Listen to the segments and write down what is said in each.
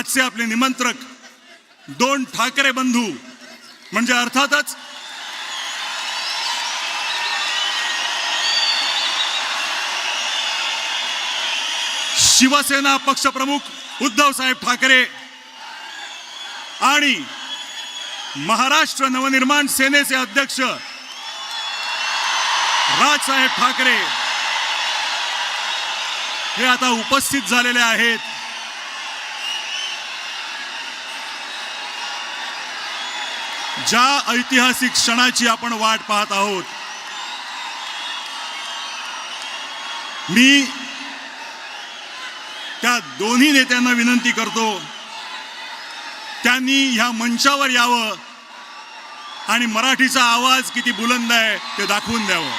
आजचे आपले निमंत्रक दोन ठाकरे बंधू म्हणजे अर्थातच शिवसेना पक्षप्रमुख उद्धव साहेब ठाकरे आणि महाराष्ट्र नवनिर्माण सेनेचे अध्यक्ष राजसाहेब ठाकरे हे आता उपस्थित झालेले आहेत. ज्या ऐतिहासिक क्षणाची आपण वाट पाहत आहोत मी त्या दोन्ही नेत्यांना विनंती करतो त्यांनी ह्या मंचावर यावं आणि मराठीचा आवाज किती बुलंद आहे ते दाखवून द्यावं.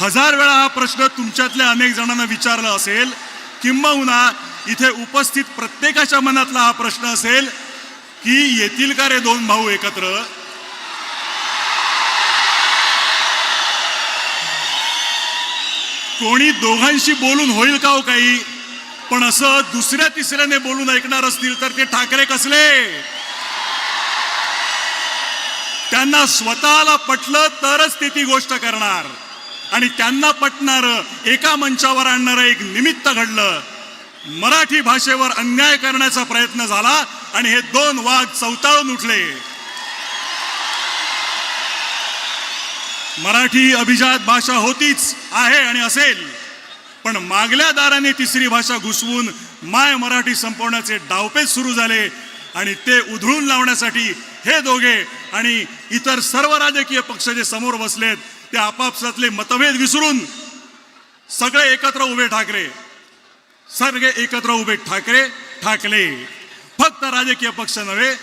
हजार वेळा हा प्रश्न तुमच्यातल्या अनेक जणांना विचारला असेल किंबहुना इथे उपस्थित प्रत्येकाच्या मनातला हा प्रश्न असेल की येतील का रे दोन भाऊ एकत्र? कोणी दोघांशी बोलून होईल का हो काही? पण असं दुसऱ्या तिसऱ्याने बोलून ऐकणार असतील तर ते ठाकरे कसले? त्यांना स्वतःला पटलं तरच ते ती गोष्ट करणार. आणि त्यांना पटणार एका मंचावर आणणारं एक निमित्त घडलं. मराठी भाषेवर अन्याय करण्याचा प्रयत्न झाला आणि हे दोन वाघ चौताळून उठले. मराठी अभिजात भाषा होतीच आहे आणि असेल. पण मागल्या दाराने तिसरी भाषा घुसवून माय मराठी संपवण्याचे डावपेच सुरू झाले आणि ते उधळून लावण्यासाठी हे दोघे आणि इतर सर्व राजकीय पक्ष जे समोर बसलेत ते आपापसातले मतभेद विसरून सगळे एकत्र उभे ठाकरे. सगळे एकत्र उभे ठाकरे ठाकले. फक्त राजकीय पक्ष नव्हे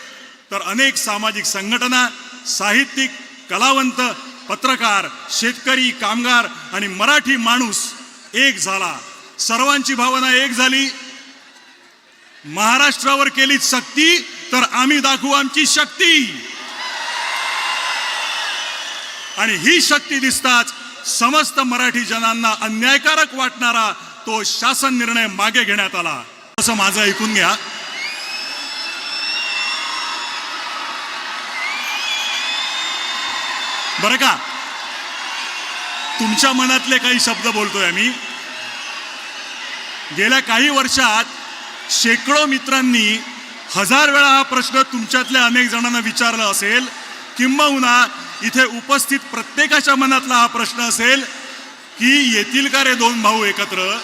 तर अनेक सामाजिक संघटना साहित्यिक कलावंत पत्रकार शेतकरी कामगार आणि मराठी माणूस एक झाला. सर्वांची भावना एक झाली. महाराष्ट्रावर केली सक्ती तर आम्ही दाखवू आमची शक्ती. आणि ही शक्ती दिसताच समस्त मराठी जनांना अन्यायकारक वाटणारा तो शासन निर्णय मागे घेण्यात आला. असं माझं ऐकून घ्या. बरं का? तुमच्या मनातले काही शब्द बोलतोय आम्ही. गेल्या काही वर्षात शेकडो मित्रांनी हजार वेळा हा प्रश्न तुमच्यातल्या अनेक जणांना विचारला असेल किंबहुना इथे उपस्थित प्रत्येकाच्या मनातला हा प्रश्न असेल की येतील का रे दोन भाऊ एकत्र?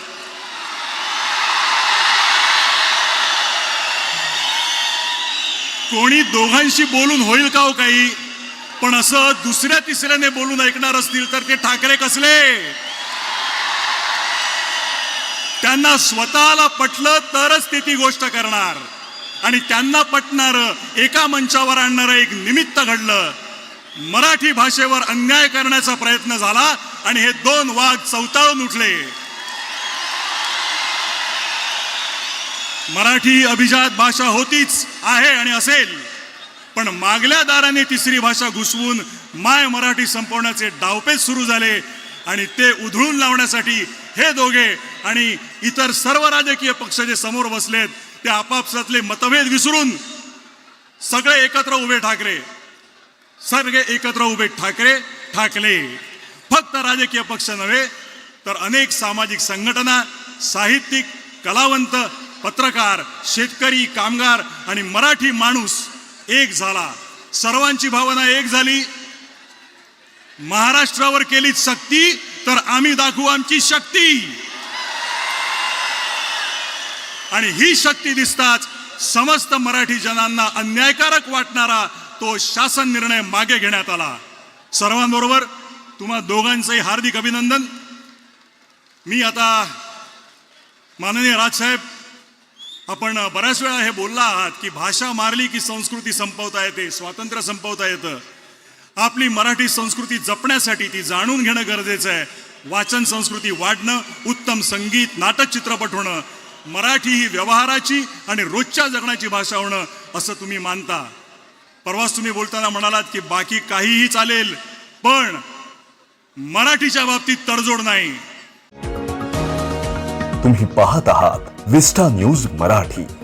कोणी दोघांशी बोलून होईल का हो काही? पण असं दुसऱ्या तिसऱ्याने बोलून ऐकणार असतील तर ते ठाकरे कसले? त्यांना स्वतःला पटलं तरच ते ती गोष्ट करणार. आणि त्यांना पटणार एका मंचावर आणणारं एक निमित्त घडलं. मराठी भाषेवर अन्याय करण्याचा प्रयत्न झाला आणि हे दोन वाघ चौताळून उठले. मराठी अभिजात भाषा होतीच आहे आणि असेल. पण मागल्या दाराने तिसरी भाषा घुसवून माय मराठी संपवण्याचे डावपेच सुरू झाले आणि ते उधळून लावण्यासाठी हे दोघे आणि इतर सर्व राजकीय पक्ष जे समोर बसलेत ते आपापसातले मतभेद विसरून सगळे एकत्र उभे ठाकरे. सगळे एकत्र उभे ठाकरे ठाकले. फक्त राजकीय पक्ष नव्हे तर अनेक सामाजिक संघटना साहित्यिक कलावंत पत्रकार शेतकरी कामगार आणि मराठी माणूस एक झाला. सर्वांची भावना एक झाली. महाराष्ट्रावर केली सक्ती तर आम्ही दाखवू आमची शक्ती. आणि ही शक्ती दिसताच समस्त मराठी जनांना अन्यायकारक वाटणारा तो शासन निर्णय मागे घेण्यात आला. सर्वांबरोबर तुम्हा दोघांचंही हार्दिक अभिनंदन. मी आता माननीय राजसाहेब आपण बऱ्याच वेळा हे बोलला आहात की भाषा मारली की संस्कृती संपवता येते स्वातंत्र्य संपवता येतं. आपली मराठी संस्कृती जपण्यासाठी ती जाणून घेणं गरजेचं आहे. वाचन संस्कृती वाढणं उत्तम संगीत नाटक चित्रपट होणं मराठी ही व्यवहाराची आणि रोजच्या जगण्याची भाषा होणं असं तुम्ही मानता. परवाच तुम्ही बोलताना म्हणालात की बाकी काहीही चालेल पण मराठीच्या बाबतीत तडजोड नाही. तुम्ही पाहत आहात विस्टा न्यूज मराठी.